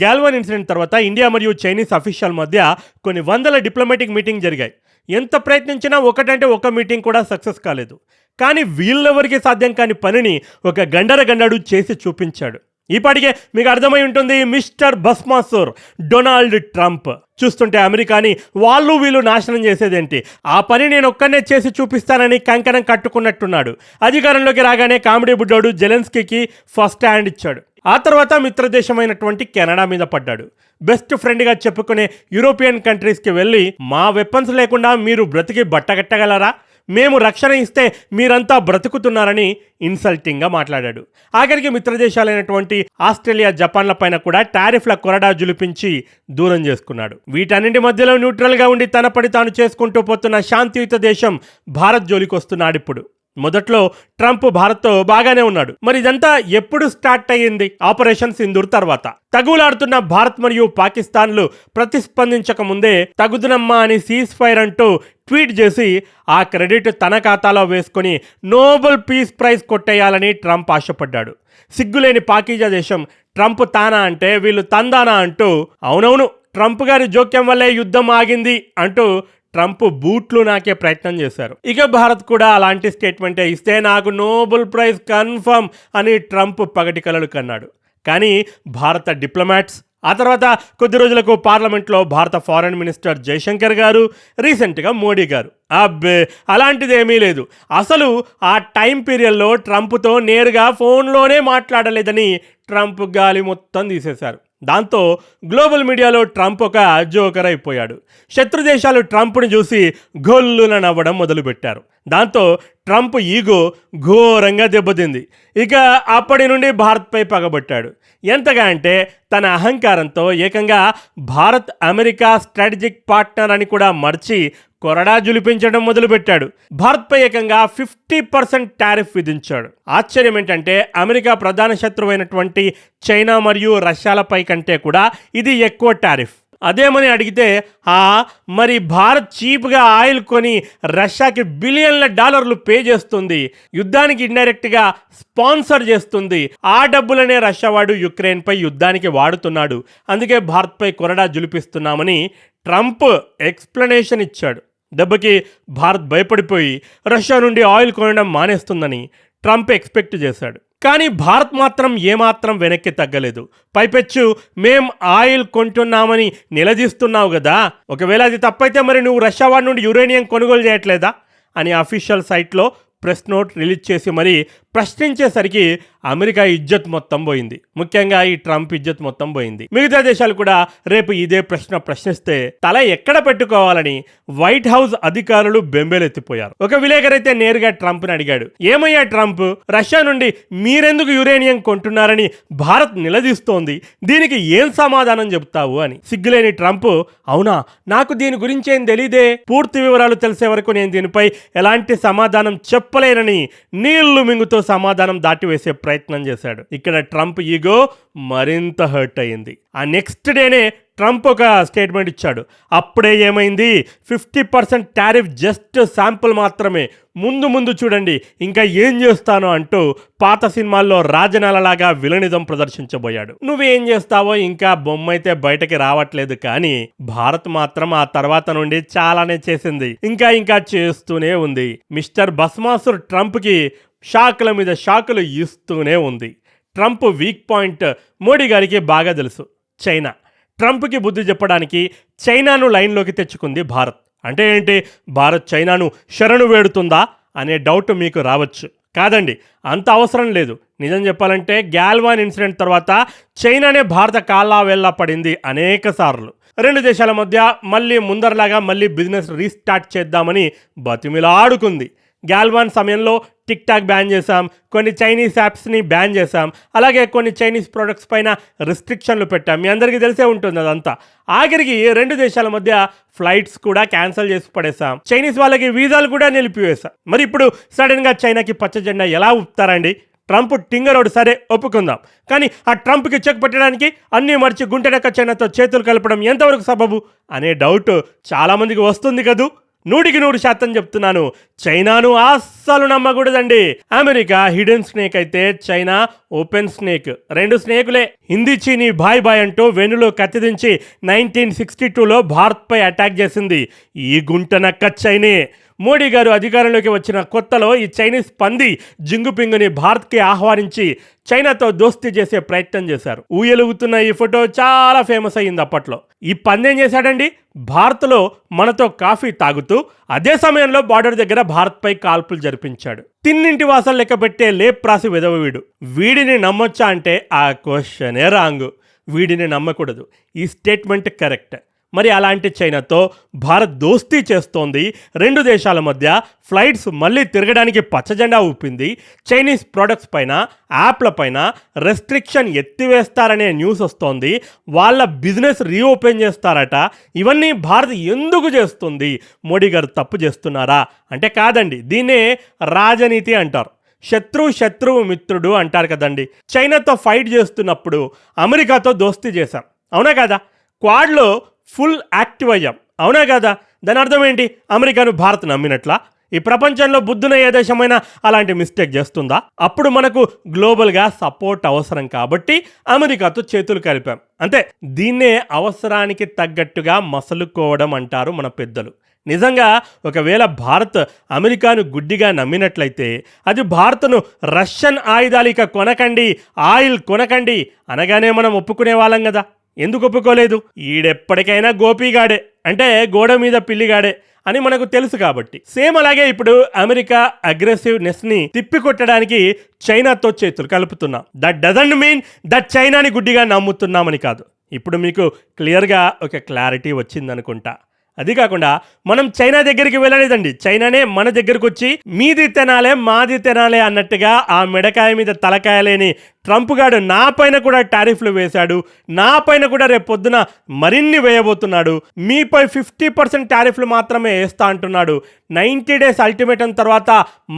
గ్యాల్వన్ incident తర్వాత India మరియు Chinese official మధ్య కొన్ని వందల డిప్లొమాటిక్ మీటింగ్ జరిగాయి. ఎంత ప్రయత్నించినా ఒకటంటే ఒక మీటింగ్ కూడా సక్సెస్ కాలేదు. కానీ వీళ్ళెవరికి సాధ్యం కాని పనిని ఒక గండర గండడు చేసి చూపించాడు. ఈపాటికే మీకు అర్థమై ఉంటుంది మిస్టర్ బస్మాసూర్ డొనాల్డ్ ట్రంప్. చూస్తుంటే అమెరికాని వాళ్ళు వీళ్ళు నాశనం చేసేదేంటి? ఆ పని నేను ఒక్కనే చేసి చూపిస్తానని కంకణం కట్టుకున్నట్టున్నాడు. అధికారంలోకి రాగానే కామెడీ బుడ్డోడు జెలెన్స్కీకి ఫస్ట్ హ్యాండ్ ఇచ్చాడు. ఆ తర్వాత మిత్రదేశమైనటువంటి కెనడా మీద పడ్డాడు. బెస్ట్ ఫ్రెండ్గా చెప్పుకునే యూరోపియన్ కంట్రీస్కి వెళ్ళి మా వెపన్స్ లేకుండా మీరు బ్రతికి బట్టగట్టగలరా? మేము రక్షణ ఇస్తే మీరంతా బ్రతుకుతున్నారని ఇన్సల్టింగ్గా మాట్లాడాడు. ఆఖరికి మిత్రదేశాలైనటువంటి ఆస్ట్రేలియా జపాన్ల పైన కూడా టారిఫ్ల కొరడా జులిపించి దూరం చేసుకున్నాడు. వీటన్నింటి మధ్యలో న్యూట్రల్గా ఉండి తన పని తాను చేసుకుంటూ పోతున్న శాంతియుత దేశం భారత్ జోలికి వస్తున్నాడు ఇప్పుడు మొదట్లో ట్రంప్ భారత్తో బాగానే ఉన్నాడు. మరి ఇదంతా ఎప్పుడు స్టార్ట్ అయ్యింది? ఆపరేషన్ సింధూర్ తర్వాత. తగులాడుతున్న భారత్ మరియు పాకిస్తాన్లు ప్రతిస్పందించక ముందే తగుదునమ్మా అని సీజ్ ఫైర్ అంటూ ట్వీట్ చేసి ఆ క్రెడిట్ తన ఖాతాలో వేసుకొని నోబెల్ పీస్ ప్రైజ్ కొట్టేయాలని ట్రంప్ ఆశపడ్డాడు. సిగ్గులేని పాకీజా దేశం ట్రంప్ తానా అంటే వీళ్ళు తందానా అంటూ అవునవును ట్రంప్ గారి జోక్యం వల్లే యుద్ధం ఆగింది అంటూ ట్రంప్ బూట్లు నాకే ప్రయత్నం చేశారు. ఇక భారత్ కూడా అలాంటి స్టేట్మెంటే ఇస్తే నాకు నోబెల్ ప్రైజ్ కన్ఫర్మ్ అని ట్రంప్ పగటి కలలు కన్నాడు. కానీ భారత డిప్లొమాట్స్ ఆ తర్వాత కొద్ది రోజులకు పార్లమెంట్లో భారత ఫారెన్ మినిస్టర్ జయశంకర్ గారు రీసెంట్గా మోడీ గారు. అబ్బే అలాంటిది ఏమీ లేదు. అసలు ఆ టైం పీరియడ్లో ట్రంప్తో నేరుగా ఫోన్లోనే మాట్లాడలేదని ట్రంప్ గాలి మొత్తం తీసేశారు. దాంతో గ్లోబల్ మీడియాలో ట్రంప్ ఒక జోకర్ అయిపోయాడు శత్రు దేశాలు ట్రంప్ని చూసి గొల్లున నవ్వడం మొదలుపెట్టారు. దాంతో ట్రంప్ ఈగో ఘోరంగా దెబ్బతింది. ఇక అప్పటి నుండి భారత్పై పగబట్టాడు. ఎంతగా అంటే తన అహంకారంతో ఏకంగా భారత్ అమెరికా స్ట్రాటజిక్ పార్ట్నర్ అని కూడా మర్చి కొరడా జులిపించడం మొదలుపెట్టాడు. భారత్పై ఏకంగా ఫిఫ్టీ పర్సెంట్ టారిఫ్ విధించాడు. ఆశ్చర్యం ఏంటంటే అమెరికా ప్రధాన శత్రువైనటువంటి చైనా మరియు రష్యాలపై కంటే కూడా ఇది ఎక్కువ టారిఫ్. అదేమని అడిగితే ఆ మరి భారత్ చీప్గా ఆయిల్ కొని రష్యాకి బిలియన్ల డాలర్లు పే చేస్తుంది. యుద్ధానికి ఇండైరెక్ట్గా స్పాన్సర్ చేస్తుంది. ఆ డబ్బులనే రష్యా వాడు యుక్రెయిన్పై యుద్ధానికి వాడుతున్నాడు. అందుకే భారత్పై కొరడా జులిపిస్తున్నామని ట్రంప్ ఎక్స్ప్లెనేషన్ ఇచ్చాడు. దెబ్బకి భారత్ భయపడిపోయి రష్యా నుండి ఆయిల్ కొనడం మానేస్తుందని ట్రంప్ ఎక్స్పెక్ట్ చేశాడు. కానీ భారత్ మాత్రం ఏమాత్రం వెనక్కి తగ్గలేదు. పైపెచ్చు మేం ఆయిల్ కొంటున్నామని నిలదీస్తున్నావు కదా ఒకవేళ అది తప్పైతే మరి నువ్వు రష్యా వాడి నుండి యురేనియం కొనుగోలు చేయట్లేదా? అని అఫీషియల్ సైట్లో ప్రెస్ నోట్ రిలీజ్ చేసి మరీ ప్రశ్నించేసరికి అమెరికా ఇజ్జత్ మొత్తం పోయింది. ముఖ్యంగా ఈ ట్రంప్ ఇజ్జత్ మొత్తం పోయింది. మిగతా దేశాలు కూడా రేపు ఇదే ప్రశ్న ప్రశ్నిస్తే తల ఎక్కడ పెట్టుకోవాలని వైట్ హౌస్ అధికారులు బెంబేలెత్తిపోయారు. ఒక విలేకరు అయితే నేరుగా ట్రంప్ని అడిగాడు. ఏమయ్యా ట్రంప్? రష్యా నుండి మీరెందుకు యురేనియం కొంటున్నారని భారత్ నిలదీస్తోంది. దీనికి ఏం సమాధానం చెబుతావు అని. సిగ్గులేని ట్రంప్ అవునా? నాకు దీని గురించి ఏం తెలియదే పూర్తి వివరాలు తెలిసే వరకు నేను దీనిపై ఎలాంటి సమాధానం చెప్పలేనని నీళ్ళు మింగుతో సమాధానం దాటివేసే ప్రయత్నం చేశాడు. ఇక్కడ ట్రంప్ ఈగో మరింత హర్ట్ అయింది ఆ నెక్స్ట్ డేనే ట్రంప్ ఒక స్టేట్మెంట్ ఇచ్చాడు. అప్పుడే ఏమైంది? Fifty percent tariff just sample మాత్రమే. ముందు ముందు చూడండి. ఇంకా ఏం చేస్తానో అంటూ పాత సినిమాల్లో రాజనాలలాగా విలనిజం ప్రదర్శించబోయాడు. నువ్వేం చేస్తావో ఇంకా బొమ్మ అయితే బయటకి రావట్లేదు కానీ భారత్ మాత్రం ఆ తర్వాత నుండి చాలానే చేసింది. ఇంకా ఇంకా చేస్తూనే ఉంది. మిస్టర్ బస్మాసుర్ ట్రంప్కి షాకుల మీద షాకులు ఇస్తూనే ఉంది. ట్రంప్ వీక్ పాయింట్ మోడీ గారికి బాగా తెలుసు. చైనా ట్రంప్కి బుద్ధి చెప్పడానికి చైనాను లైన్లోకి తెచ్చుకుంది భారత్. అంటే ఏంటి? భారత్ చైనాను శరణు వేడుతుందా అనే డౌట్ మీకు రావచ్చు. కాదండి అంత అవసరం లేదు. నిజం చెప్పాలంటే గ్యాల్వాన్ ఇన్సిడెంట్ తర్వాత చైనానే భారత కాళ్ళా పడింది అనేక సార్లు. రెండు దేశాల మధ్య మళ్ళీ ముందరలాగా మళ్ళీ బిజినెస్ రీస్టార్ట్ చేద్దామని బతిమిలాడుకుంది. గాల్వాన్ సమయంలో టిక్ టాక్ బ్యాన్ చేశాం. కొన్ని చైనీస్ యాప్స్ని బ్యాన్ చేశాం. అలాగే కొన్ని చైనీస్ ప్రొడక్ట్స్ పైన రిస్ట్రిక్షన్లు పెట్టాం. మీ అందరికీ తెలిసే ఉంటుంది అదంతా. ఆఖరికి రెండు దేశాల మధ్య ఫ్లైట్స్ కూడా క్యాన్సిల్ చేసి పడేసాం చైనీస్ వాళ్ళకి వీసాలు కూడా నిలిపివేశాం. మరి ఇప్పుడు సడన్గా చైనాకి పచ్చ జెండా ఎలా ఊపుతారండి? ట్రంప్ టింగరోడు సరే ఒప్పుకుందాం. కానీ ఆ ట్రంప్కి చెక్ పెట్టడానికి అన్నీ మర్చి గుంటెడక్క చైనాతో చేతులు కలపడం ఎంతవరకు సబబు అనే డౌట్ చాలామందికి వస్తుంది కదూ? నూటికి నూరు శాతం చెప్తున్నాను. చైనాను అస్సలు నమ్మకూడదండి. అమెరికా హిడెన్ స్నేక్ అయితే చైనా ఓపెన్ స్నేక్. రెండు స్నేకులే. హిందీ చీని బాయ్ బాయ్ అంటూ వెన్నులో కత్తిదించి నైన్టీన్ సిక్స్టీ టూలో భారత్పై అటాక్ చేసింది. ఈ గుంట నక్క చైనే. మోడీ గారు అధికారంలోకి వచ్చిన కొత్తలో ఈ చైనీస్ పంది జింగుపింగుని భారత్కి ఆహ్వానించి చైనాతో దోస్తీ చేసే ప్రయత్నం చేశారు. ఊయలుగుతున్న ఈ ఫోటో చాలా ఫేమస్ అయ్యింది అప్పట్లో. ఈ పంది ఏం చేశాడండి? భారత్లో మనతో కాఫీ తాగుతూ అదే సమయంలో బార్డర్ దగ్గర భారత్పై కాల్పులు జరిపించాడు. తిన్నింటి వాసన లెక్క పెట్టే లేప్రాసి విధవ వీడు. వీడిని నమ్మొచ్చా అంటే ఆ క్వశ్చనే రాంగు. వీడిని నమ్మకూడదు. ఈ స్టేట్మెంట్ కరెక్ట్. మరి అలాంటి చైనాతో భారత్ దోస్తీ చేస్తోంది. రెండు దేశాల మధ్య ఫ్లైట్స్ మళ్ళీ తిరగడానికి పచ్చజెండా ఊపింది. చైనీస్ ప్రొడక్ట్స్ పైన యాప్ల పైన రెస్ట్రిక్షన్ ఎత్తివేస్తారనే న్యూస్ వస్తోంది. వాళ్ళ బిజినెస్ రీఓపెన్ చేస్తారట. ఇవన్నీ భారత్ ఎందుకు చేస్తుంది? మోడీ గారు తప్పు చేస్తున్నారా? అంటే కాదండి దీన్నే రాజనీతి అంటారు. శత్రువు శత్రువు మిత్రుడు అంటారు కదండి. చైనాతో ఫైట్ చేస్తున్నప్పుడు అమెరికాతో దోస్తీ చేశాం అవునా కదా? క్వాడ్లో ఫుల్ యాక్టివ్ అయ్యాం. అవునా కదా? దాని అర్థం ఏంటి? అమెరికాను భారత్ నమ్మినట్లా? ఈ ప్రపంచంలో బుద్ధున ఏ దేశమైనా అలాంటి మిస్టేక్ చేస్తుందా? అప్పుడు మనకు గ్లోబల్గా సపోర్ట్ అవసరం కాబట్టి అమెరికాతో చేతులు కలిపాం. అంతే దీన్నే అవసరానికి తగ్గట్టుగా మసలుకోవడం అంటారు మన పెద్దలు. నిజంగా ఒకవేళ భారత్ అమెరికాను గుడ్డిగా నమ్మినట్లయితే అది భారత్ను రష్యన్ ఆయుధాలు ఇక కొనకండి ఆయిల్ కొనకండి అనగానే మనం ఒప్పుకునే వాళ్ళం కదా. ఎందుకు ఒప్పుకోలేదు? ఈడెప్పటికైనా గోపీగాడే అంటే గోడ మీద పిల్లిగాడే అని మనకు తెలుసు కాబట్టి. సేమ్ అలాగే ఇప్పుడు అమెరికా అగ్రెసివ్నెస్ని తిప్పికొట్టడానికి చైనాతో చేతులు కలుపుతున్నాం. దట్ డజంట్ మీన్ దట్ చైనాని గుడ్డిగా నమ్ముతున్నామని కాదు. ఇప్పుడు మీకు క్లియర్గా ఒక క్లారిటీ వచ్చిందనుకుంటా. అది కాకుండా మనం చైనా దగ్గరికి వెళ్ళలేదండి. చైనానే మన దగ్గరకు వచ్చి మీది తినాలే మాది తినాలే అన్నట్టుగా ఆ మెడకాయ మీద తలకాయ లేని ట్రంప్ గాడు నా పైన కూడా టారిఫ్లు వేశాడు నా పైన కూడా రేపు పొద్దున మరిన్ని వేయబోతున్నాడు. మీపై ఫిఫ్టీ పర్సెంట్ టారిఫ్లు మాత్రమే వేస్తా అంటున్నాడు. నైంటీ డేస్ అల్టిమేటం తర్వాత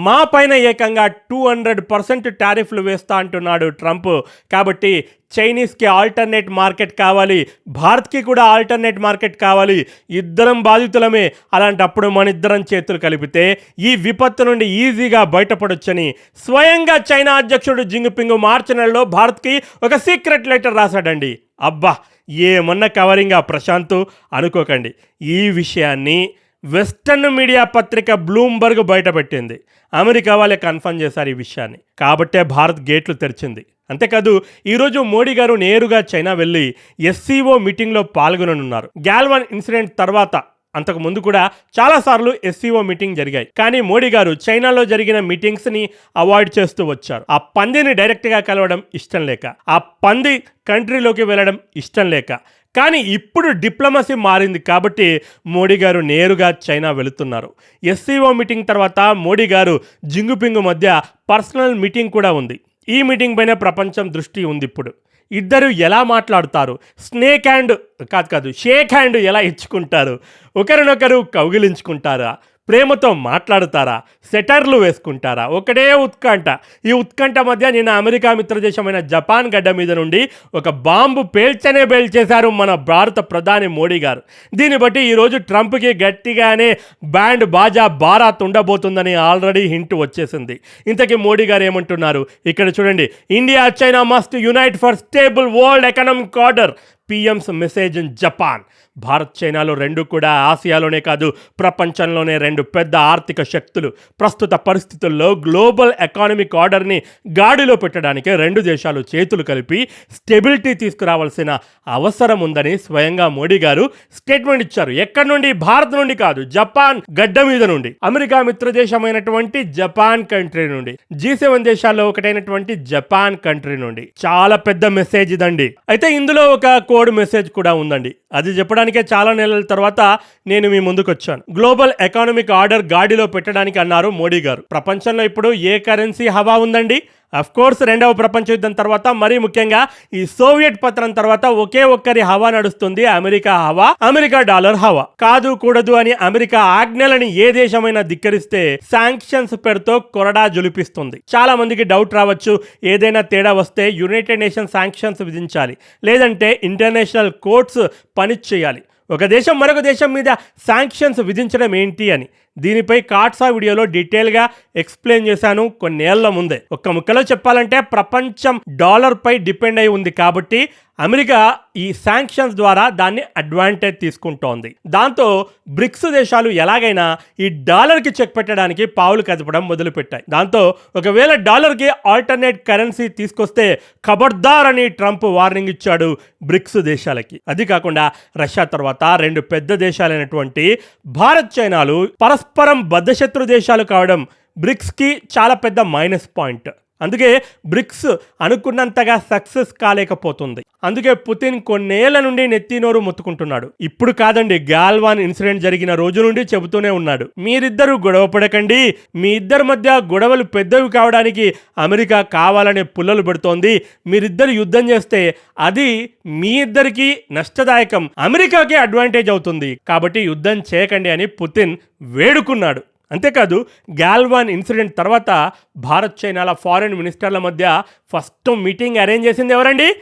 మా పైన ఏకంగా టూ హండ్రెడ్ పర్సెంట్ టారిఫ్లు వేస్తా అంటున్నాడు ట్రంప్. కాబట్టి చైనీస్కి ఆల్టర్నేట్ మార్కెట్ కావాలి భారత్కి కూడా ఆల్టర్నేట్ మార్కెట్ కావాలి ఇద్దరం బాధితులమే అలాంటప్పుడు మన ఇద్దరం చేతులు కలిపితే ఈ విపత్తు నుండి ఈజీగా బయటపడొచ్చని స్వయంగా చైనా అధ్యక్షుడు జింగ్పింగ్ మార్చి నెలలో భారత్కి ఒక సీక్రెట్ లెటర్ రాశాడండి. అబ్బా ఏమన్నా కవరింగ్ ఆ ప్రశాంత్? అనుకోకండి. ఈ విషయాన్ని వెస్టర్న్ మీడియా పత్రిక బ్లూంబర్గ్ బయటపెట్టింది. అమెరికా వాళ్ళే కన్ఫర్మ్ చేశారు ఈ విషయాన్ని. కాబట్టే భారత్ గేట్లు తెరిచింది. అంతేకాదు ఈరోజు మోడీ గారు నేరుగా చైనా వెళ్ళి ఎస్సీఓ మీటింగ్లో పాల్గొననున్నారు. గ్యాల్వన్ ఇన్సిడెంట్ తర్వాత అంతకుముందు కూడా చాలాసార్లు ఎస్సీఓ మీటింగ్ జరిగాయి. కానీ మోడీ గారు చైనాలో జరిగిన మీటింగ్స్ని అవాయిడ్ చేస్తూ వచ్చారు. ఆ పందిని డైరెక్ట్గా కలవడం ఇష్టం లేక. ఆ పంది కంట్రీలోకి వెళ్ళడం ఇష్టం లేక. కానీ ఇప్పుడు డిప్లొమసీ మారింది కాబట్టి మోడీ గారు నేరుగా చైనా వెళుతున్నారు. ఎస్సీఓ మీటింగ్ తర్వాత మోడీ గారు జింగుపింగు మధ్య పర్సనల్ మీటింగ్ కూడా ఉంది. ఈ మీటింగ్ పైన ప్రపంచం దృష్టి ఉంది ఇప్పుడు. ఇద్దరు ఎలా మాట్లాడుతారు? స్నేక్ హ్యాండ్ కాదు కాదు షేక్ హ్యాండ్ ఎలా ఇచ్చుకుంటారు? ఒకరినొకరు కౌగిలించుకుంటారా? ప్రేమతో మాట్లాడతారా? సెటర్లు వేసుకుంటారా? ఒకటే ఉత్కంఠ. ఈ ఉత్కంఠ మధ్య నిన్న అమెరికా మిత్రదేశమైన జపాన్ గడ్డ మీద నుండి ఒక బాంబు పేల్చనే పేల్చేశారు మన భారత ప్రధాని మోడీ గారు. దీన్ని బట్టి ఈరోజు ట్రంప్కి గట్టిగానే బ్యాండ్ బాజా బారాత్ ఉండబోతుందని ఆల్రెడీ హింట్ వచ్చేసింది. ఇంతకీ మోడీ గారు ఏమంటున్నారు? ఇక్కడ చూడండి. India China must unite for stable world economic order. PM's message in Japan. Bharat చైనాలో రెండు కూడా ఆసియాలోనే కాదు ప్రపంచంలోనే రెండు పెద్ద ఆర్థిక శక్తులు. ప్రస్తుత పరిస్థితుల్లో గ్లోబల్ ఎకానమిక్ ఆర్డర్ని గాడిలో పెట్టడానికి రెండు దేశాలు చేతులు కలిపి స్టెబిలిటీ తీసుకురావాల్సిన అవసరం ఉందని స్వయంగా మోడీ గారు స్టేట్మెంట్ ఇచ్చారు. ఎక్కడి నుండి? భారత్ నుండి కాదు జపాన్ గడ్డ మీద నుండి. అమెరికా మిత్ర దేశమైనటువంటి జపాన్ కంట్రీ నుండి. జీ సెవెన్ దేశాల్లో ఒకటైనటువంటి జపాన్ కంట్రీ నుండి. చాలా పెద్ద మెసేజ్ ఇదండి. అయితే ఇందులో ఒక కోడ్ మెసేజ్ కూడా ఉందండి. అది చెప్పడానికే చాలా నెలల తర్వాత నేను మీ ముందుకు వచ్చాను గ్లోబల్ ఎకానమిక్ ఆర్డర్ గాడిలో పెట్టడానికి అన్నారు మోడీ గారు. ప్రపంచంలో ఇప్పుడు ఏ కరెన్సీ హవా ఉందండి? కోర్స్ రెండవ ప్రపంచ యుద్ధం తర్వాత మరీ ముఖ్యంగా ఈ సోవియట్ పత్రం తర్వాత ఒకే ఒక్కరి హవా నడుస్తుంది అమెరికా హవా అమెరికా డాలర్ హవా. కాదు కూడదు అని అమెరికా ఆజ్ఞలని ఏ దేశమైనా ధిక్కరిస్తే శాంక్షన్స్ పేరుతో కొరడా జులిపిస్తుంది. చాలా మందికి డౌట్ రావచ్చు ఏదైనా తేడా వస్తే యునైటెడ్ నేషన్ శాంక్షన్స్ విధించాలి లేదంటే ఇంటర్నేషనల్ కోర్ట్స్ పని చేయాలి. ఒక దేశం మరొక దేశం మీద శాంక్షన్స్ విధించడం ఏంటి అని. దీనిపై కాట్సా వీడియోలో డీటెయిల్గా ఎక్స్ప్లెయిన్ చేశాను కొన్నేళ్ళ ముందే. ఒక్క ముక్కలో చెప్పాలంటే ప్రపంచం డాలర్పై డిపెండ్ అయి ఉంది కాబట్టి అమెరికా ఈ శాంక్షన్స్ ద్వారా దాన్ని అడ్వాంటేజ్ తీసుకుంటోంది. దాంతో బ్రిక్స్ దేశాలు ఎలాగైనా ఈ డాలర్కి చెక్ పెట్టడానికి పావులు కదపడం మొదలుపెట్టాయి. దాంతో ఒకవేళ డాలర్కి ఆల్టర్నేట్ కరెన్సీ తీసుకొస్తే ఖబర్దార్ అని ట్రంప్ వార్నింగ్ ఇచ్చాడు బ్రిక్స్ దేశాలకి. అది కాకుండా రష్యా తర్వాత రెండు పెద్ద దేశాలైనటువంటి భారత్ చైనాలు పరస్పర పరస్పరం బద్ధశత్రు దేశాలు కావడం బ్రిక్స్కి చాలా పెద్ద మైనస్ పాయింట్. అందుకే బ్రిక్స్ అనుకున్నంతగా సక్సెస్ కాలేకపోతుంది. అందుకే పుతిన్ కొన్నేళ్ళ నుండి నెత్తినోరు మొత్తుకుంటున్నాడు. ఇప్పుడు కాదండి గాల్వాన్ ఇన్సిడెంట్ జరిగిన రోజు నుండి చెబుతూనే ఉన్నాడు. మీరిద్దరూ గొడవ పడకండి. మీ ఇద్దరి మధ్య గొడవలు పెద్దవి కావడానికి అమెరికా కావాలనే పుల్లలు పెడుతోంది. మీరిద్దరు యుద్ధం చేస్తే అది మీ ఇద్దరికీ నష్టదాయకం అమెరికాకే అడ్వాంటేజ్ అవుతుంది. కాబట్టి యుద్ధం చేయకండి అని పుతిన్ వేడుకున్నాడు. అంతేకాదు గాల్వాన్ ఇన్సిడెంట్ తర్వాత భారత్ చైనాల ఫారెన్ మినిస్టర్ల మధ్య ఫస్ట్ మీటింగ్ అరేంజ్ చేసింది ఎవరండి?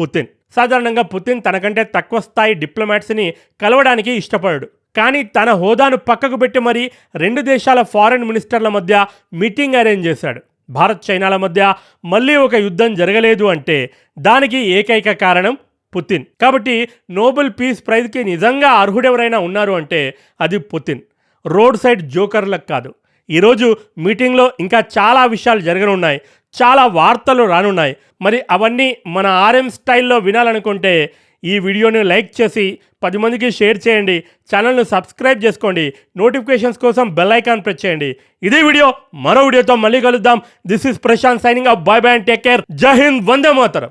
పుతిన్. సాధారణంగా పుతిన్ తనకంటే తక్కువ స్థాయి డిప్లొమాట్స్ని కలవడానికి ఇష్టపడడు. కానీ తన హోదాను పక్కకు పెట్టి మరీ రెండు దేశాల ఫారెన్ మినిస్టర్ల మధ్య మీటింగ్ అరేంజ్ చేశాడు. భారత్ చైనాల మధ్య మళ్ళీ ఒక యుద్ధం జరగలేదు అంటే దానికి ఏకైక కారణం పుతిన్. కాబట్టి నోబెల్ పీస్ ప్రైజ్కి నిజంగా అర్హుడెవరైనా ఉన్నారు అంటే అది పుతిన్. రోడ్ సైడ్ జోకర్లకు కాదు. ఈరోజు మీటింగ్లో ఇంకా చాలా విషయాలు జరగనున్నాయి. చాలా వార్తలు రానున్నాయి. మరి అవన్నీ మన ఆర్ఎం స్టైల్లో వినాలనుకుంటే ఈ వీడియోని లైక్ చేసి పది మందికి షేర్ చేయండి. ఛానల్ను సబ్స్క్రైబ్ చేసుకోండి. నోటిఫికేషన్స్ కోసం బెల్ ఐకాన్ ప్రెస్ చేయండి. ఇదే వీడియో. మరో వీడియోతో మళ్ళీ కలుద్దాం. This is Prashanth signing off. Bye bye and take care. Jai Hind. Vande Mataram.